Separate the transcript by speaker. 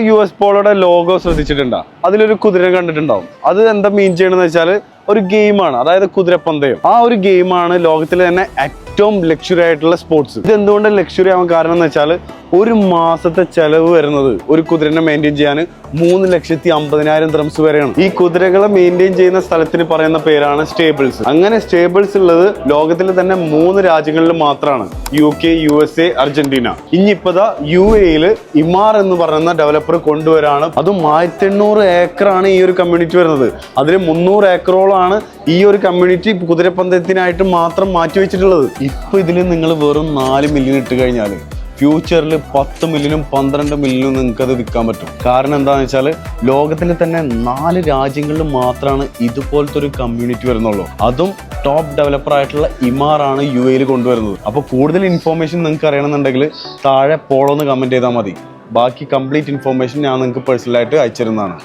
Speaker 1: U S പോളോയുടെ logo ശ്രദ്ധിച്ചിട്ടുണ്ടോ? അതിലൊരു കുതിര കണ്ടിട്ടുണ്ടാവും. അത് എന്താ മീൻ ചെയ്യണമെന്ന് വെച്ചാൽ ഒരു ഗെയിമാണ് അതായത് കുതിരപ്പന്തയം. ആ ഒരു ഗെയിമാണ് ലോകത്തിലെ തന്നെ ഏറ്റവും ലക്ഷറി ആയിട്ടുള്ള സ്പോർട്സ് ഇത് എന്തുകൊണ്ട് ലക്ഷറി ആവാൻ കാരണം എന്ന് വെച്ചാൽ ഒരു മാസത്തെ ചെലവ് വരുന്നത് ഒരു കുതിരനെ മെയിന്റെയിൻ ചെയ്യാൻ മൂന്ന് ലക്ഷത്തി അമ്പതിനായിരം ദ്രംസ് വരെയാണ്. ഈ കുതിരകളെ മെയിന്റെയിൻ ചെയ്യുന്ന സ്ഥലത്തിന് പറയുന്ന പേരാണ് സ്റ്റേബിൾസ് അങ്ങനെ സ്റ്റേബിൾസ് ഉള്ളത് ലോകത്തിലെ തന്നെ മൂന്ന് രാജ്യങ്ങളിൽ മാത്രമാണ് U K U S A Argentina ഇനിയിപ്പതാ U എയിൽ ഇമാർ എന്ന് പറയുന്ന ഡെവലപ്പർ കൊണ്ടുവരാണ്. അതും ആയിരത്തി എണ്ണൂറ് ഏക്കറാണ് ഈ ഒരു കമ്മ്യൂണിറ്റി വരുന്നത്. അതിൽ മുന്നൂറ് ഏക്കറോളാണ് ഈ ഒരു കമ്മ്യൂണിറ്റി കുതിരപ്പന്തയത്തിനായിട്ട് മാത്രം മാറ്റി വെച്ചിട്ടുള്ളത് ഇപ്പൊ ഇതിൽ നിങ്ങൾ വെറും നാല് മില്യൺ ഇട്ട് കഴിഞ്ഞാൽ ഫ്യൂച്ചറിൽ പത്ത് മില്യനും പന്ത്രണ്ട് മില്യനും നിങ്ങൾക്കത് വിൽക്കാൻ പറ്റും. കാരണം എന്താണെന്ന് വെച്ചാൽ ലോകത്തിലെ തന്നെ നാല് രാജ്യങ്ങളിൽ മാത്രമാണ് ഇതുപോലത്തെ ഒരു കമ്മ്യൂണിറ്റി വരുന്നുള്ളൂ. അതും ടോപ്പ് ഡെവലപ്പർ ആയിട്ടുള്ള ഇമാറാണ് യു എയിൽ കൊണ്ടുവരുന്നത്. അപ്പോൾ കൂടുതൽ ഇൻഫോർമേഷൻ നിങ്ങൾക്ക് അറിയണമെന്നുണ്ടെങ്കിൽ താഴെ പോളോ എന്ന് കമന്റ് ചെയ്താൽ മതി. ബാക്കി കംപ്ലീറ്റ് ഇൻഫോർമേഷൻ ഞാൻ നിങ്ങൾക്ക് പേഴ്സണലായിട്ട് അയച്ചിരുന്നതാണ്